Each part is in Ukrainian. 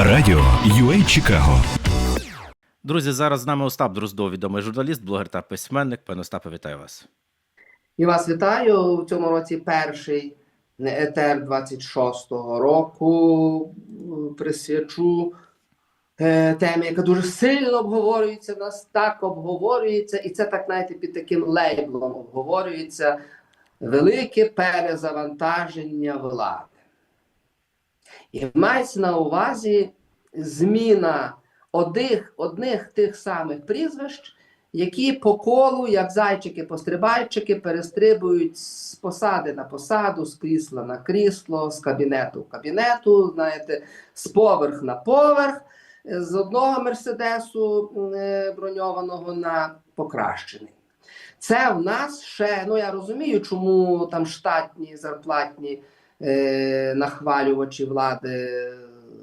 Радіо UA Чикаго. Друзі, зараз з нами Остап Дроздов, відомий журналіст, блогер та письменник. Пане Остапе, вітаю вас. І вас вітаю в цьому році перший етер 26-го року. Присвячу е, темі, яка дуже сильно обговорюється в нас, так обговорюється, і це так знаєте, під таким лейблом обговорюється велике перезавантаження влади. І мається на увазі зміна одних, одних тих самих прізвищ, які по колу, як зайчики-пострибайчики, перестрибують з посади на посаду, з крісла на крісло, з кабінету в кабінету, знаєте, з поверх на поверх, з одного мерседесу е, броньованого на покращений. Це в нас ще, ну я розумію, чому там штатні зарплатні е, нахвалювачі влади,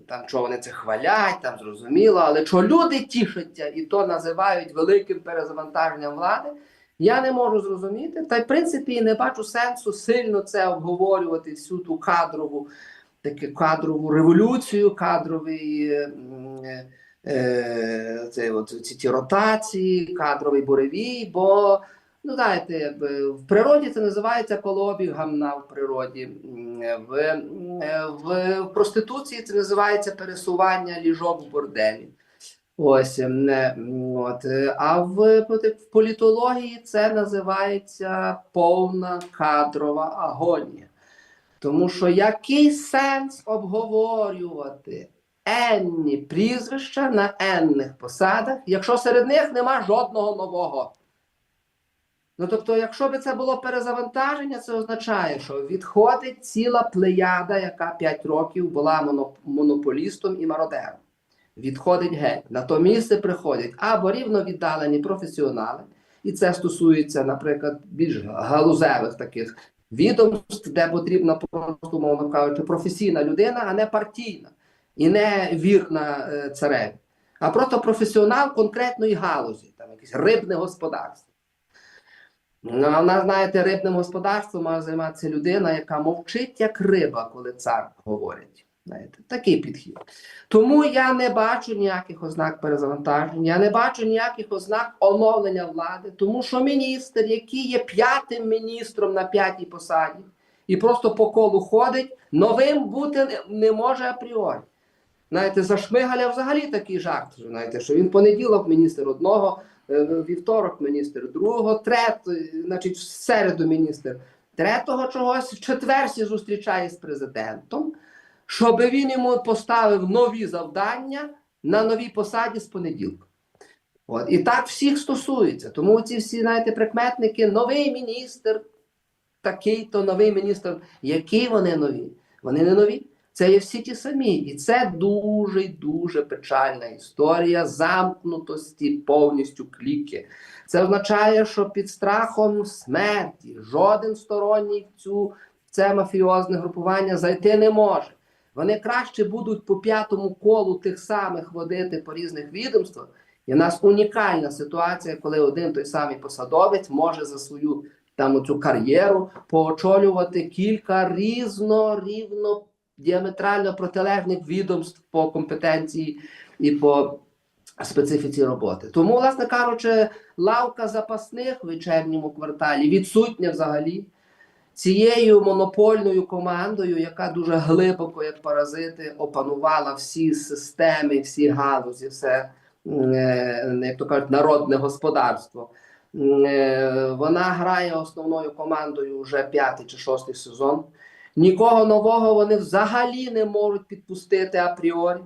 там чого вони це хвалять, там зрозуміло, але що люди тішаться і то називають великим перезавантаженням влади, я не можу зрозуміти. Та й в принципі не бачу сенсу сильно це обговорювати, всю ту кадрову, таку кадрову революцію, кадровий. е, е, це, от, ці ті ротації, кадровий буревій, бо Ну, знаєте, в природі це називається колобіг гамна в природі. В, в, проституції це називається пересування ліжок в борделі. Ось е, от. А в, в політології це називається повна кадрова агонія. Тому що який сенс обговорювати енні прізвища на енних посадах, якщо серед них нема жодного нового? Ну тобто, якщо би це було перезавантаження, це означає, що відходить ціла плеяда, яка 5 років була монополістом і мародером. Відходить геть. На то місце приходять або рівно віддалені професіонали, і це стосується, наприклад, більш галузевих таких відомств, де потрібна просто, мовно кажучи, професійна людина, а не партійна і не вірна е, цареві, а просто професіонал конкретної галузі, там якесь рибне господарство. Ну, а в нас, знаєте, рибним господарством має займатися людина, яка мовчить як риба, коли цар говорить. Знаєте, такий підхід. Тому я не бачу ніяких ознак перезавантаження, я не бачу ніяких ознак оновлення влади, тому що міністр, який є п'ятим міністром на п'ятій посаді, і просто по колу ходить, новим бути не, може апріорі. Знаєте, за Шмигаля взагалі такий жарт, знаєте, що він понеділок міністр одного, вівторок міністр другого, трет, е, значить, в середу міністр третого чогось, в четверсі зустрічає з президентом, щоб він йому поставив нові завдання на новій посаді з понеділка. От. І так всіх стосується. Тому ці всі, знаєте, прикметники, новий міністр, такий-то новий міністр. Які вони нові? Вони не нові. Це є всі ті самі. І це дуже дуже печальна історія замкнутості повністю кліки. Це означає, що під страхом смерті жоден сторонній в цю це мафіозне групування зайти не може. Вони краще будуть по п'ятому колу тих самих водити по різних відомствах. І в нас унікальна ситуація, коли один той самий посадовець може за свою там цю кар'єру поочолювати кілька різно, рівно, діаметрально протилежних відомств по компетенції і по специфіці роботи. Тому, власне кажучи, лавка запасних в вечірньому кварталі відсутня взагалі. Цією монопольною командою, яка дуже глибоко, як паразити, опанувала всі системи, всі галузі, все, е, як то кажуть, народне господарство. Е, Вона грає основною командою вже п'ятий чи шостий сезон. Нікого нового вони взагалі не можуть підпустити апріорі.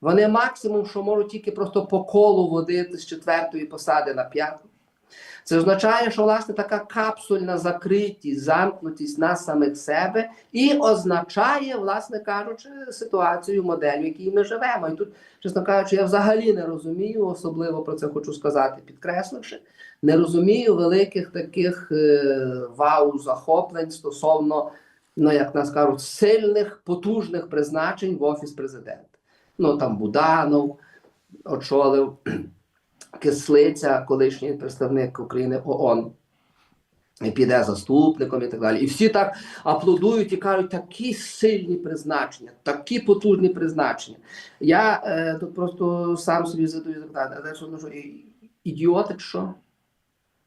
Вони максимум, що можуть тільки просто по колу водити з четвертої посади на п'яту. Це означає, що власне така капсульна закритість, замкнутість на самих себе і означає, власне кажучи, ситуацію, модель, в якій ми живемо. І тут, чесно кажучи, я взагалі не розумію, особливо про це хочу сказати, підкресливши, не розумію великих таких е, вау захоплень стосовно, ну як нас кажуть, сильних, потужних призначень в офіс президента. Ну там Буданов очолив. Кислиця, колишній представник України ООН. і піде заступником і так далі. І всі так аплодують і кажуть, такі сильні призначення, такі потужні призначення. Я е, тут просто сам собі задаю запитання, а що, ідіоти що?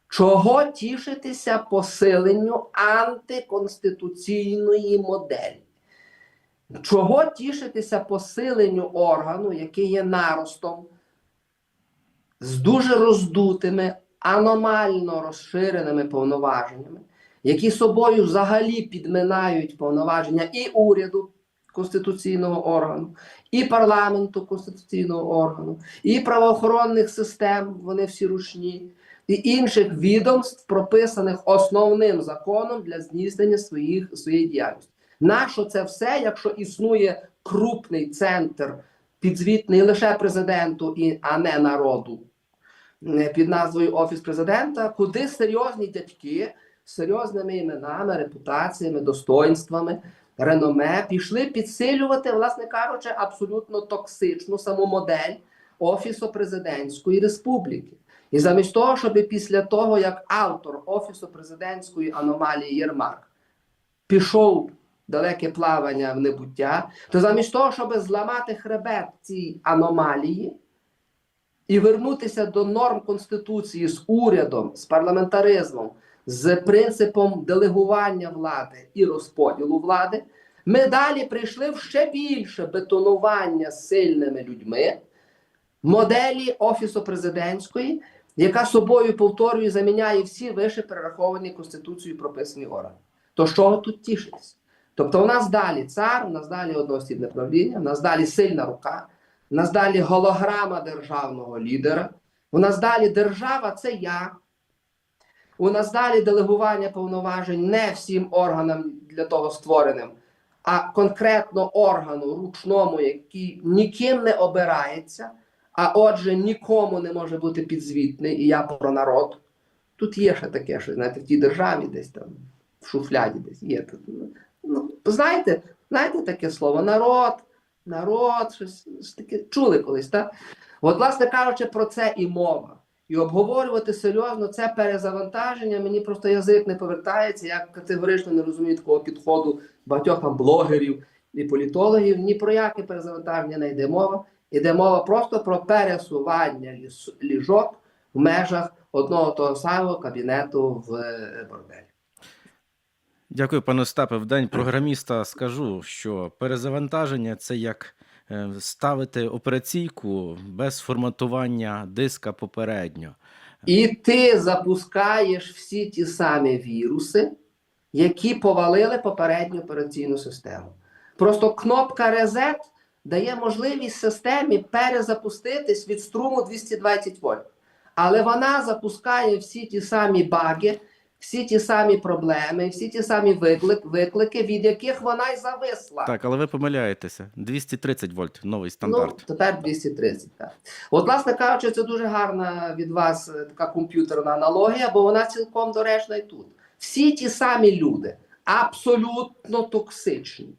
Чого тішитися посиленню антиконституційної моделі? Чого тішитися посиленню органу, який є наростом, з дуже роздутими, аномально розширеними повноваженнями, які собою взагалі підминають повноваження і уряду конституційного органу, і парламенту конституційного органу, і правоохоронних систем, вони всі ручні, і інших відомств, прописаних основним законом для здійснення своїх, своєї діяльності. Нащо це все, якщо існує крупний центр, підзвітний лише президенту, і, а не народу, е, під назвою Офіс президента, куди серйозні дядьки з серйозними іменами, репутаціями, достоинствами, реноме пішли підсилювати, власне кажучи, абсолютно токсичну саму модель Офісу президентської республіки. І замість того, щоб після того, як автор Офісу президентської аномалії Єрмак пішов далеке плавання в небуття, то замість того, щоб зламати хребет цій аномалії і вернутися до норм Конституції з урядом, з парламентаризмом, з принципом делегування влади і розподілу влади, ми далі прийшли в ще більше бетонування сильними людьми моделі Офісу президентської, яка собою повторює, заміняє всі вище перераховані Конституцією прописані органи. То що тут тішитися? Тобто, у нас далі цар, у нас далі одноосібне правління, у нас далі сильна рука, у нас далі голограма державного лідера, у нас далі держава це я. У нас далі делегування повноважень не всім органам для того створеним, а конкретно органу ручному, який ніким не обирається, а отже, нікому не може бути підзвітний, і я про народ. Тут є ще таке, що знаєте, в тій державі десь там, в шуфляді десь є. Ну, знаєте, знаєте таке слово народ, народ, щось, таке чули колись, так? От, власне кажучи, про це і мова. І обговорювати серйозно це перезавантаження. Мені просто язик не повертається. Я категорично не розумію такого підходу багатьох там блогерів і політологів. Ні про яке перезавантаження не йде мова. Йде мова просто про пересування ліжок в межах одного того самого кабінету в е, борделі. Дякую, пане Остапе. В день програміста скажу, що перезавантаження це як е, ставити операційку без форматування диска попередньо. І ти запускаєш всі ті самі віруси, які повалили попередню операційну систему. Просто кнопка Reset дає можливість системі перезапуститись від струму 220 вольт. Але вона запускає всі ті самі баги, всі ті самі проблеми, всі ті самі виклик, виклики, від яких вона й зависла. Так, але ви помиляєтеся. 230 вольт, новий стандарт. Ну, тепер 230. Так. От, власне кажучи, це дуже гарна від вас е, така комп'ютерна аналогія, бо вона цілком доречна і тут. Всі ті самі люди абсолютно токсичні,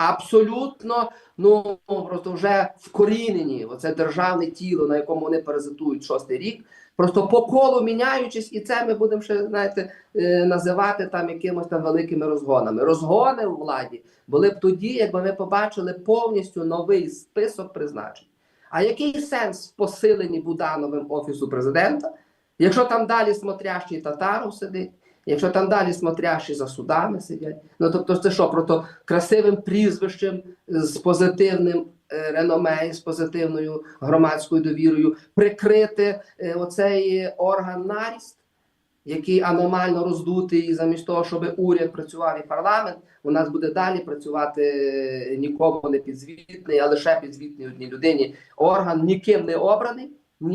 абсолютно ну, просто вже вкорінені. Оце державне тіло, на якому вони паразитують шостий рік. Просто по колу міняючись, і це ми будемо ще знаєте, е, називати там якимось там великими розгонами. Розгони у владі були б тоді, якби ми побачили повністю новий список призначень. А який сенс в посиленні Будановим офісу президента, якщо там далі смотрящий татаров сидить, якщо там далі смотрящі за судами сидять? Ну тобто, це що, просто красивим прізвищем з позитивним е, реноме, з позитивною громадською довірою прикрити е, оцей орган наріст, який аномально роздутий, замість того, щоб уряд працював і парламент, у нас буде далі працювати е, нікому не підзвітний, а лише підзвітний одній людині. Орган ніким не обраний,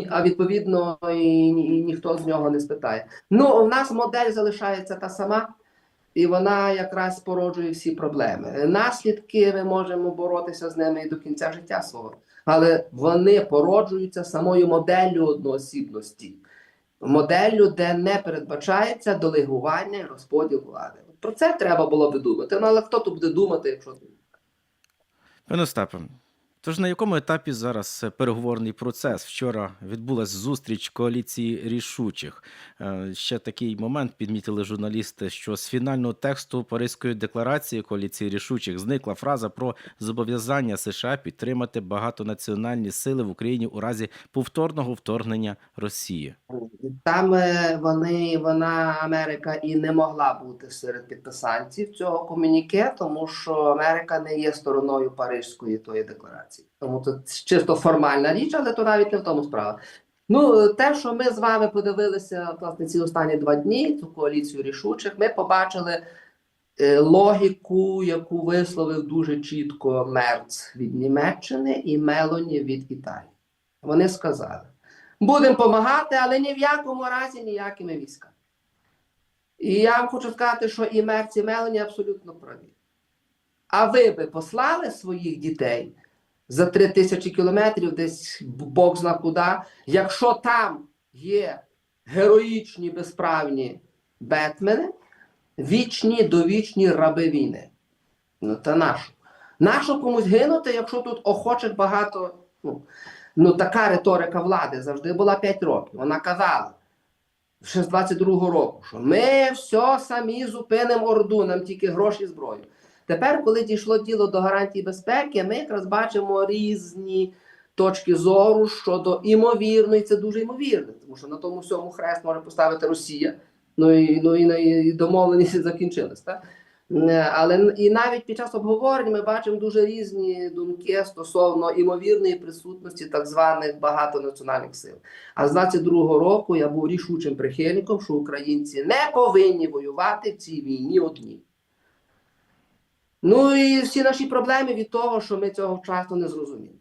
а відповідно і, і ніхто з нього не спитає. Ну, у нас модель залишається та сама. І вона якраз породжує всі проблеми. Наслідки ми можемо боротися з ними і до кінця життя свого, але вони породжуються самою моделлю одноосібності, моделлю, де не передбачається делегування і розподіл влади. Про це треба було би думати. Ну але хто тут буде думати, якщо Пане Остапе, Тож на якому етапі зараз е, переговорний процес? Вчора відбулася зустріч коаліції рішучих. Е, Ще такий момент підмітили журналісти, що з фінального тексту Паризької декларації коаліції рішучих зникла фраза про зобов'язання США підтримати багатонаціональні сили в Україні у разі повторного вторгнення Росії. Там е, вони, вона, Америка, і не могла бути серед підписантів цього комуніке, тому що Америка не є стороною Парижської тої декларації. Тому це чисто формальна річ, але то навіть не в тому справа. Ну, те, що ми з вами подивилися власне ці останні два дні, цю коаліцію рішучих, ми побачили е, логіку, яку висловив дуже чітко Мерц від Німеччини і Мелоні від Італії. Вони сказали. Будемо допомагати, але ні в якому разі ніякими військами. І я вам хочу сказати, що і Мерці і Мелані абсолютно праві. А ви би послали своїх дітей за три тисячі кілометрів, десь Бог зна куди, якщо там є героїчні безправні бетмени, вічні довічні раби війни. Ну, та нащо? Нащо комусь гинути, якщо тут охочих багато. Ну, Ну, така риторика влади завжди була 5 років. Вона казала ще з 22-го року, що ми все самі зупинимо Орду, нам тільки гроші зброю. Тепер, коли дійшло діло до гарантій безпеки, ми якраз бачимо різні точки зору щодо імовірно, і це дуже ймовірно, тому що на тому всьому хрест може поставити Росія. Ну і, ну, і, і домовленість закінчилась. Так? Е, Але і навіть під час обговорень ми бачимо дуже різні думки стосовно імовірної присутності так званих багатонаціональних сил. А з 22-го року я був рішучим прихильником, що українці не повинні воювати в цій війні одні. Ну і всі наші проблеми від того, що ми цього вчасно не зрозуміли.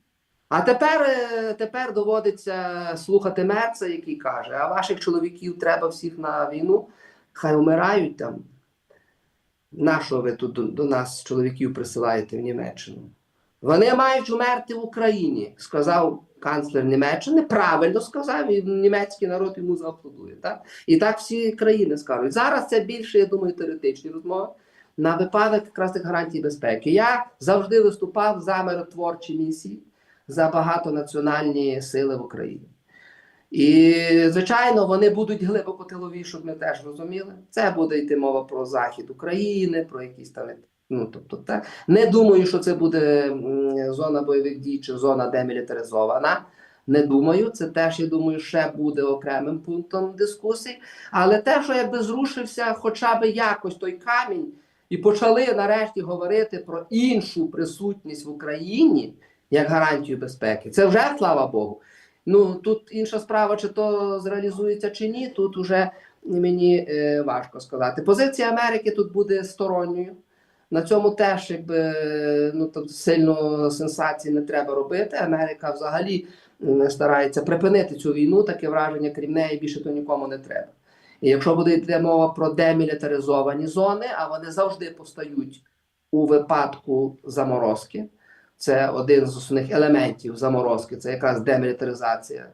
А тепер, е, тепер доводиться слухати Мерца, який каже: а ваших чоловіків треба всіх на війну, хай вмирають там. Нащо ви тут до, до нас чоловіків присилаєте в Німеччину? Вони мають вмерти в Україні, сказав канцлер Німеччини. Правильно сказав, і німецький народ йому зааплодує. Так? І так всі країни скажуть. Зараз це більше, я думаю, теоретичні розмови на випадок якраз тих гарантій безпеки. Я завжди виступав за миротворчі місії, за багатонаціональні сили в Україні. І, звичайно, вони будуть глибоко тилові, щоб ми теж розуміли. Це буде йти мова про захід України, про якісь там. Ну, тобто, так. Не думаю, що це буде зона бойових дій чи зона демілітаризована. Не думаю, це теж, я думаю, ще буде окремим пунктом дискусій. Але те, що якби зрушився хоча б якось той камінь, і почали нарешті говорити про іншу присутність в Україні як гарантію безпеки, це вже слава Богу. Ну тут інша справа, чи то зреалізується чи ні. Тут уже мені е, важко сказати. Позиція Америки тут буде сторонньою. На цьому теж якби ну там сильно сенсації не треба робити. Америка взагалі старається припинити цю війну. Таке враження, крім неї більше то нікому не треба. І якщо буде йти мова про демілітаризовані зони, а вони завжди постають у випадку заморозки. Це один з основних елементів заморозки, це якраз демілітаризація.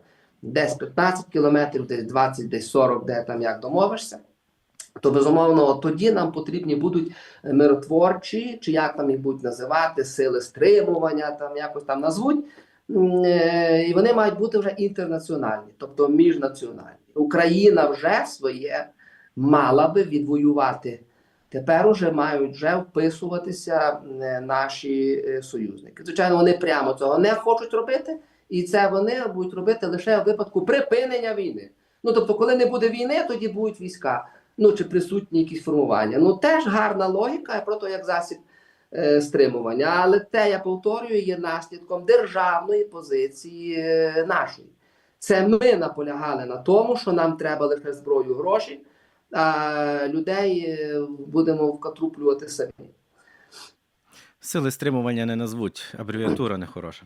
Десь 15 кілометрів, десь 20, десь 40, де там як домовишся. То безумовно, тоді нам потрібні будуть миротворчі, чи як там їх будуть називати, сили стримування, там якось там назвуть. Е, І вони мають бути вже інтернаціональні, тобто міжнаціональні. Україна вже своє мала би відвоювати. Тепер уже мають вже вписуватися е, наші е, союзники. Звичайно, вони прямо цього не хочуть робити, і це вони будуть робити лише в випадку припинення війни. Ну тобто, коли не буде війни, тоді будуть війська, ну чи присутні якісь формування. Ну теж гарна логіка, про те, як засіб стримування. Але те, я повторюю, є наслідком державної позиції е, нашої. Це ми наполягали на тому, що нам треба лише зброю гроші, а людей е, будемо вкатруплювати самі. Сили стримування не назвуть, абревіатура нехороша.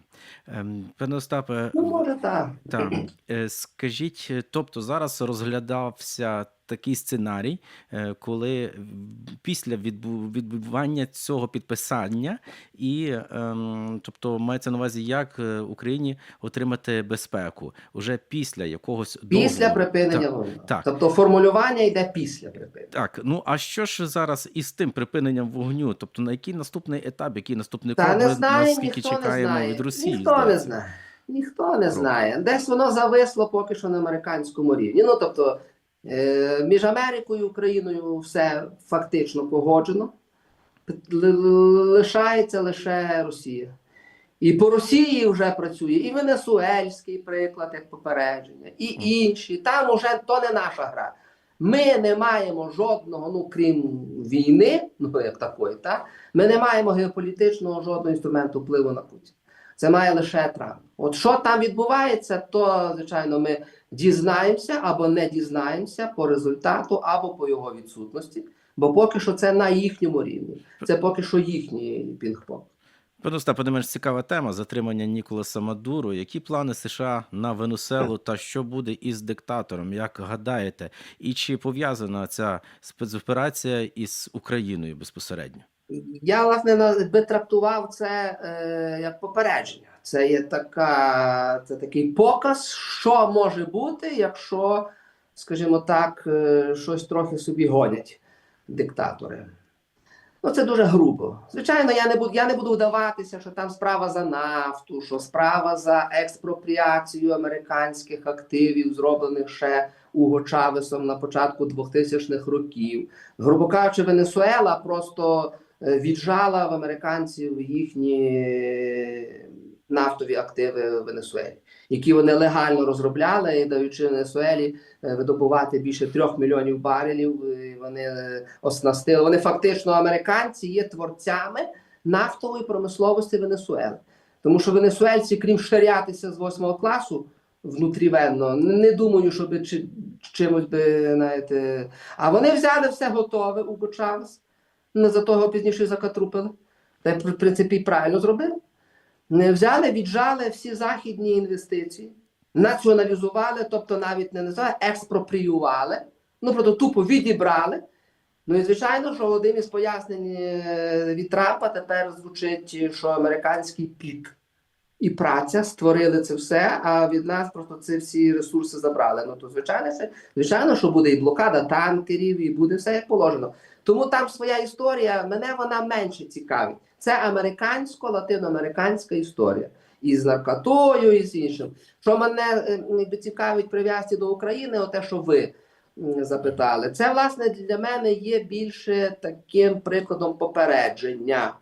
Ем, Пане Остапе, Ну, може, так. Е, скажіть, е, тобто зараз розглядався такий сценарій, е, коли після відбу- відбування цього підписання, і ем, тобто мається на увазі, як е, Україні отримати безпеку уже після якогось Після договору. припинення Так, вогню. так. Тобто формулювання йде після припинення. Так, ну а що ж зараз із тим припиненням вогню? Тобто на який наступний етап, який наступний Та крок не ми знає, наскільки ніхто не чекаємо знає. від Росії? Ніхто не знає. Ніхто не знає. Десь воно зависло поки що на американському рівні. Ну тобто між Америкою і Україною все фактично погоджено. Лишається лише Росія. І по Росії вже працює і Венесуельський приклад, як попередження, і інші. Там уже то не наша гра. Ми не маємо жодного, ну крім війни, ну як такої, так? ми не маємо геополітичного жодного інструменту впливу на Путіна. Це має лише Трамп. От що там відбувається, то звичайно ми дізнаємося або не дізнаємося по результату, або по його відсутності. Бо поки що це на їхньому рівні. Це поки що їхній пінг-понг. Пане Остапе, не менш цікава тема затримання Ніколаса Мадуро. Які плани США на Венесуелу та що буде із диктатором? Як гадаєте, і чи пов'язана ця спецоперація із Україною безпосередньо? Я власне би трактував це е, як попередження. Це є така, це такий показ, що може бути, якщо, скажімо так, е, щось трохи собі гонять диктатори. Ну, це дуже грубо. Звичайно, я не буду, я не буду вдаватися, що там справа за нафту, що справа за експропріацію американських активів, зроблених ще Уго Чавесом на початку 2000-х років. Грубо кажучи, Венесуела просто е, віджала в американців їхні нафтові активи в Венесуелі, які вони легально розробляли, даючи Венесуелі е, видобувати більше трьох мільйонів барелів. Вони е, оснастили. Вони фактично американці є творцями нафтової промисловості Венесуели. Тому що венесуельці, крім шарятися з восьмого класу внутрівенно, не думаю, щоб чи, чимось би знаєте. А вони взяли все готове у Чавес, не за того пізніше закатрупили. Та в принципі, правильно зробили. Не взяли, віджали всі західні інвестиції, націоналізували, тобто навіть не називали, експропріювали, ну просто тупо відібрали. Ну і звичайно, що одним із пояснень е, від Трампа тепер звучить, що американський пік і праця створили це все, а від нас просто ці всі ресурси забрали. Ну то звичайно, звичайно, що буде і блокада танкерів, і буде все як положено. Тому там своя історія, мене вона менше цікавить. Це американсько-латиноамериканська історія. І з наркотою, і з іншим. Що мене е, цікавить прив'язці до України, оте, що ви запитали, це власне для мене є більше таким прикладом попередження.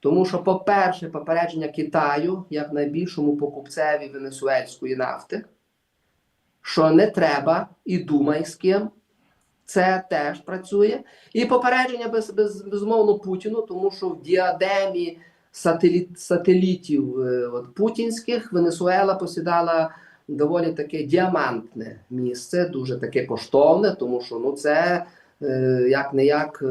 Тому що, по-перше, попередження Китаю як найбільшому покупцеві венесуельської нафти, що не треба і думай з ким. Це теж працює. І попередження без, без, безумовно Путіну, тому що в діадемі сателіт, сателітів е, от, путінських Венесуела посідала доволі таке діамантне місце, дуже таке коштовне, тому що ну, це як не як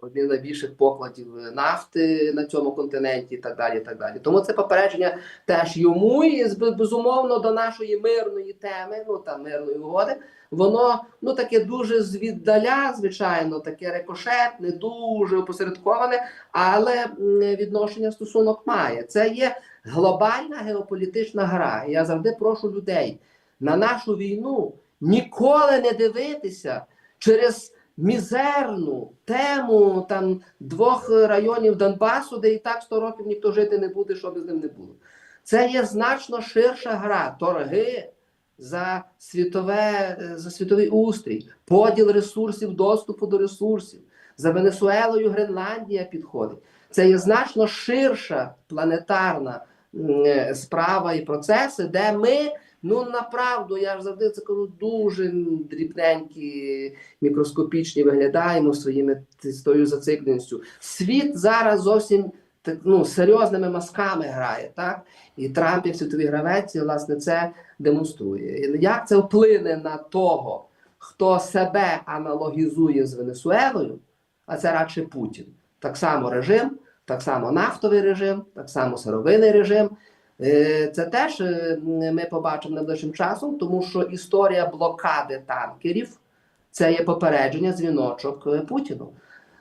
один з найбільших покладів нафти на цьому континенті, і так далі. Так далі. Тому це попередження теж йому і безумовно до нашої мирної теми, ну там мирної угоди. Воно ну таке дуже звіддаля, звичайно, таке рикошетне, дуже опосередковане, але відношення стосунок має. Це є глобальна геополітична гра. Я завжди прошу людей на нашу війну ніколи не дивитися через мізерну тему там двох районів Донбасу, де і так 100 років ніхто жити не буде, що би з ним не було. Це є значно ширша гра, торги за світове, за світовий устрій, поділ ресурсів, доступу до ресурсів. За Венесуелою Гренландія підходить. Це є значно ширша планетарна е, справа і процеси, де ми, ну направду, я ж завжди це кажу, дуже дрібненькі, мікроскопічні виглядаємо своїми тою зацикленістю. Світ зараз зовсім так, ну, серйозними мазками грає, так? І Трамп, як світовий гравець, власне, це демонструє. Як це вплине на того, хто себе аналогізує з Венесуелою, а це радше Путін. Так само режим, так само нафтовий режим, так само сировинний режим. Е, Це теж е, ми побачимо найближчим часом, тому що історія блокади танкерів це є попередження дзвіночок е, Путіну.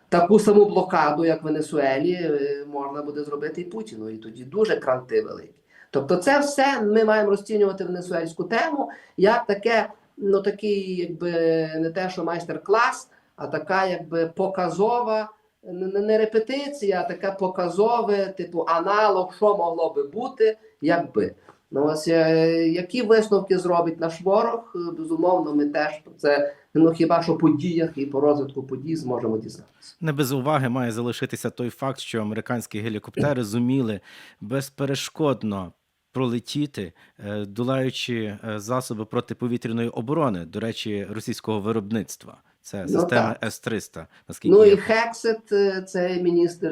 Таку саму блокаду, як в Венесуелі, можна буде зробити і Путіну, і тоді дуже кранти великі. Тобто, це все ми маємо розцінювати венесуельську тему як таке, ну такий, якби не те, що майстер-клас, а така, якби показова, не, репетиція, а таке показове, типу аналог, що могло би бути, якби. Ну ось е, які висновки зробить наш ворог, е, безумовно, ми теж про це ну хіба що по діях і по розвитку подій зможемо дізнатися. Не без уваги має залишитися той факт, що американські гелікоптери зуміли безперешкодно пролетіти, е, долаючи засоби протиповітряної оборони, до речі, російського виробництва. Це Ну, система ну, С-300. Наскільки Ну я і Хексет, е, це міністр,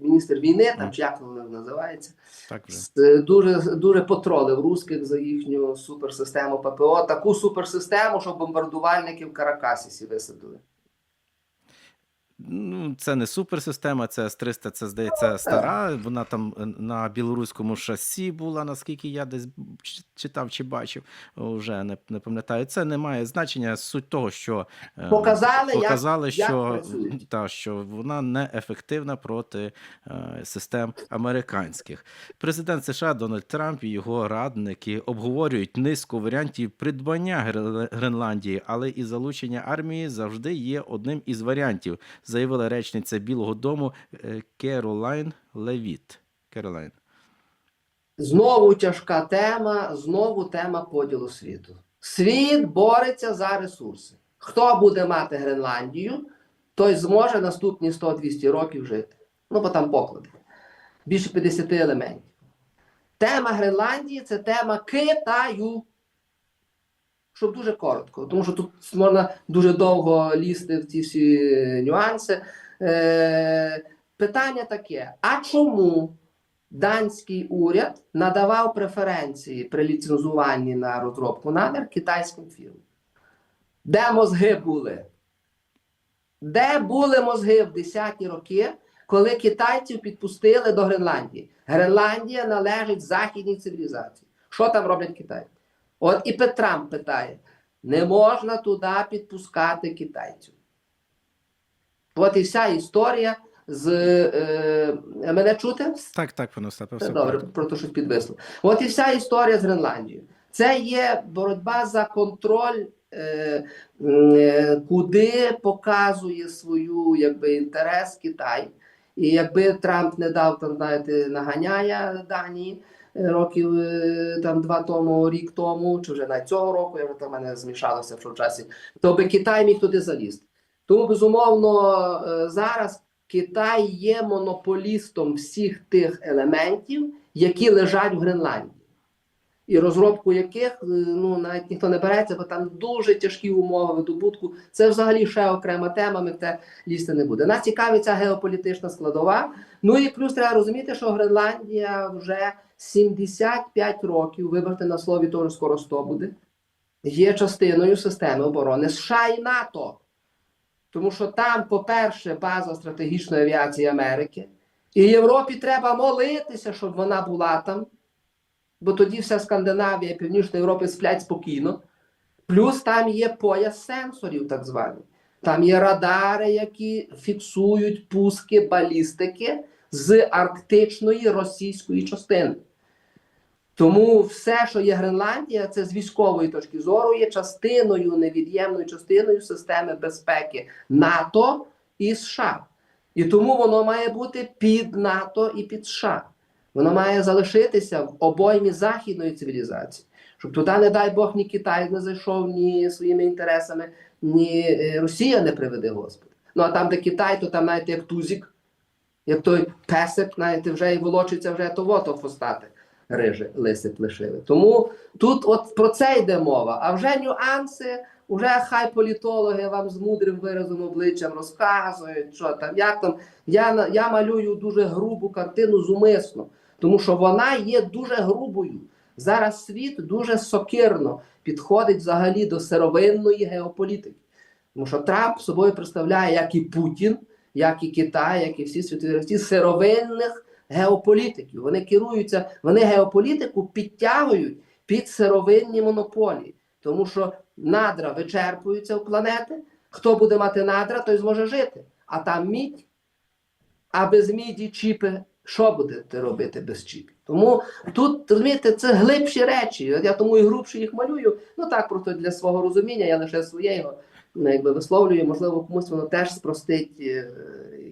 міністр війни, там чи як воно називається. так вже. Е, Дуже дуже потролив русських за їхню суперсистему ППО. Таку суперсистему, що бомбардувальники в Каракасісі висадили. Ну, це не суперсистема, це С-300, це здається стара. Вона там е, на білоруському шасі була, наскільки я десь читав чи бачив. Вже не, не пам'ятаю. Це не має значення. Суть того, що е, Показали, показали, як що, працюють. та, що вона не ефективна проти е, систем американських. Президент США Дональд Трамп і його радники обговорюють низку варіантів придбання Грен- Гренландії, але і залучення армії завжди є одним із варіантів, заявила речниця Білого Дому е, Керолайн Левіт. Керолайн. Знову тяжка тема, знову тема поділу світу. Світ бореться за ресурси. Хто буде мати Гренландію, той зможе наступні 100-200 років жити. Ну, бо там поклади. Більше 50 елементів. Тема Гренландії це тема Китаю. Щоб дуже коротко, тому що тут можна дуже довго лізти в ці всі нюанси. Е, питання таке: а чому данський уряд надавав преференції при ліцензуванні на розробку надр китайським фірмам? Де мозги були? Де були мозги в 10-ті роки, коли китайців підпустили до Гренландії? Гренландія належить західній цивілізації. Що там роблять китайці? От і Петрам питає: не можна туди підпускати китайців. От і вся історія з е, мене чути? Так, так, пане Остапе, все добре, про те, що підвисло. От і вся історія з Гренландією. Це є боротьба за контроль, е, е, куди показує свою якби, інтерес Китай. І якби Трамп не дав там, знаєте, наганяя Данії е, років е, там два тому, рік тому, чи вже на цього року, я вже там мене змішалося в часі, то би Китай міг туди залізти. Тому, безумовно, е, зараз Китай є монополістом всіх тих елементів, які лежать в Гренландії. І розробку яких е, ну навіть ніхто не береться, бо там дуже тяжкі умови видобутку. Це взагалі ще окрема тема. Ми в те лізти не буде. Нас цікавить ця геополітична складова. Ну і плюс треба розуміти, що Гренландія вже 75 років, вибачте на слові, теж скоро 100 буде, є частиною системи оборони США і НАТО. Тому що там, по-перше, база стратегічної авіації Америки, і Європі треба молитися, щоб вона була там бо тоді вся Скандинавія, Північна Європа сплять спокійно. Плюс там є пояс сенсорів, так званий. Там є радари, які фіксують пуски балістики з арктичної російської частини. Тому все, що є Гренландія, це з військової точки зору є частиною, невід'ємною частиною системи безпеки НАТО і США. І тому воно має бути під НАТО і під США. Воно має залишитися в обоймі західної цивілізації, щоб туди, не дай Бог, ні Китай не зайшов ні своїми інтересами, ні е, Росія не приведе Господи. Ну а там, де Китай, то там навіть як тузік, як той песик, знаєте, вже і волочиться вже того, то хвостати риже, лисик лишили. Тому тут от про це йде мова. А вже нюанси, вже хай політологи вам з мудрим виразом обличчям розказують, що там, як там. Я, я малюю дуже грубу картину зумисно, тому що вона є дуже грубою. Зараз світ дуже сокирно підходить взагалі до сировинної геополітики. Тому що Трамп собою представляє як і Путін, як і Китай, як і всі світові гравці сировинних геополітиків. Вони керуються, вони геополітику підтягують під сировинні монополії, тому що надра вичерпуються у планети, Хто буде мати надра, той зможе жити. А там мідь, а без міді чіпи, що будете робити без чіпів? Тому тут, розумієте, це глибші речі. Я тому і грубше їх малюю. Ну так, просто для свого розуміння, я лише своє його ну, якби висловлюю, можливо, комусь воно теж спростить е,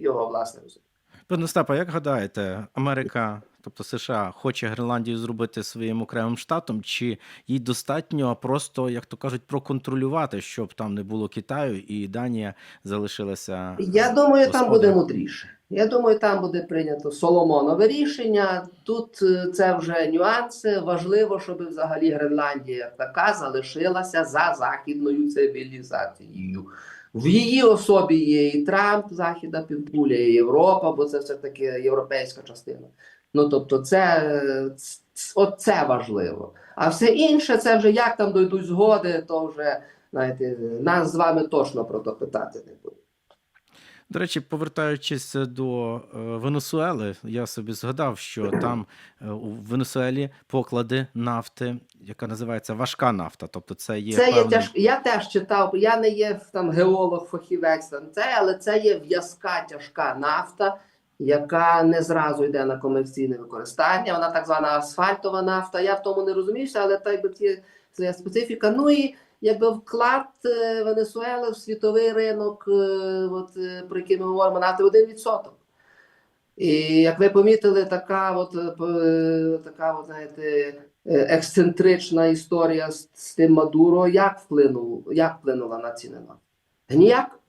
його власне розуміння. Пане Остапа, як гадаєте, Америка, тобто США, хоче Гренландію зробити своїм окремим штатом, чи їй достатньо просто, як то кажуть, проконтролювати, щоб там не було Китаю і Данія залишилася? Я думаю, там буде мудріше. Я думаю, там буде прийнято Соломонове рішення. Тут е, це вже нюанси. Важливо, щоб взагалі Гренландія як така залишилася за західною цивілізацією. В її особі є і Трамп, Західна півкуля, і Європа, бо це все таки європейська частина. Ну тобто, це, от це важливо. А все інше, це вже як там дойдуть згоди, то вже знаєте, нас з вами точно про то питати не буде. До речі, повертаючись до е, Венесуели, я собі згадав, що там е, у Венесуелі поклади нафти, яка називається важка нафта. Тобто, це є Це є певний... тяж... Я теж читав, я не є там геолог, фахівець, там це, але це є в'язка тяжка нафта, яка не зразу йде на комерційне використання. Вона так звана асфальтова нафта. Я в тому не розуміюся, але так би є своя специфіка. Ну і якби вклад е, Венесуели в світовий ринок, е, от, е, про який ми говоримо, нафти 1%. І як ви помітили, така от, така от, знаєте, ексцентрична історія з, з тим Мадуро, як вплинув, як вплинула на ціни нафти? Ніяк.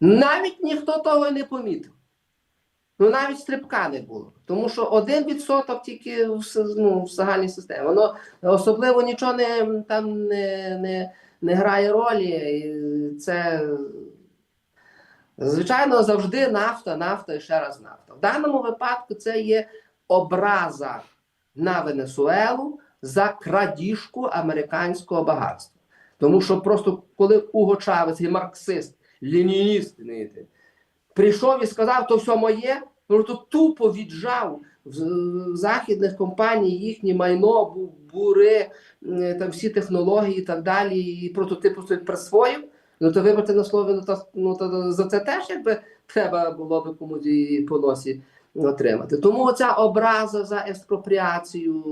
Навіть ніхто того не помітив. Ну навіть стрибка не було. Тому що один відсоток тільки в, ну, в загальній системі. Воно особливо нічого не, там не, не, не грає ролі. І це, звичайно, завжди нафта, нафта і ще раз нафта. В даному випадку це є образа на Венесуелу за крадіжку американського багатства. Тому що просто коли Уго Чавес, і марксист, лініїст, прийшов і сказав, то все моє, просто тупо віджав в західних компаній їхнє майно, бури, там всі технології і так далі, і просто ти просто присвоїв. Ну то вибрати на слові, ну то, ну то за це теж якби треба було би комусь і по носі отримати. Тому ця образа за експропріацію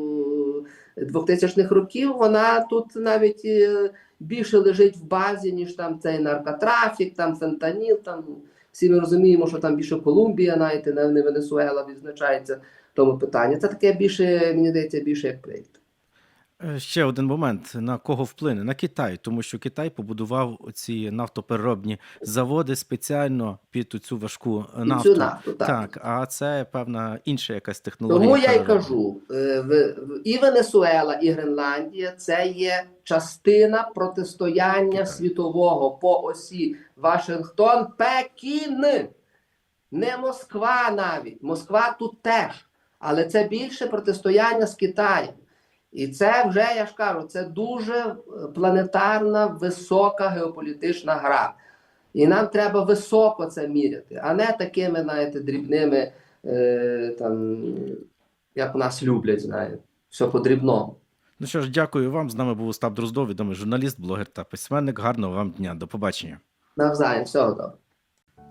2000-х років, вона тут навіть е, більше лежить в базі, ніж там цей наркотрафік, там фентаніл, там всі ми розуміємо, що там більше Колумбія, навіть не не Венесуела відзначається тому питанні. Це таке більше, мені здається, більше як проєкт. Е, Ще один момент на кого вплине на Китай, тому що Китай побудував ці нафтопереробні заводи спеціально під цю важку І нафту. цю нафту, так. Так, а це певна інша якась технологія. Тому я й переробки. кажу: е, в- в- і Венесуела, і Гренландія це є частина протистояння світового по осі Вашингтон, Пекін. Не Москва навіть. Москва тут теж. Але це більше протистояння з Китаєм. І це вже, я ж кажу, це дуже е, планетарна, висока геополітична гра. І нам треба високо це міряти, а не такими, знаєте, дрібними, е, там, як нас люблять, знаєте, все по-дрібному. Ну що ж, дякую вам. З нами був Остап Дроздов, відомий журналіст, блогер та письменник. Гарного вам дня. До побачення. Навзаєм, всього добре.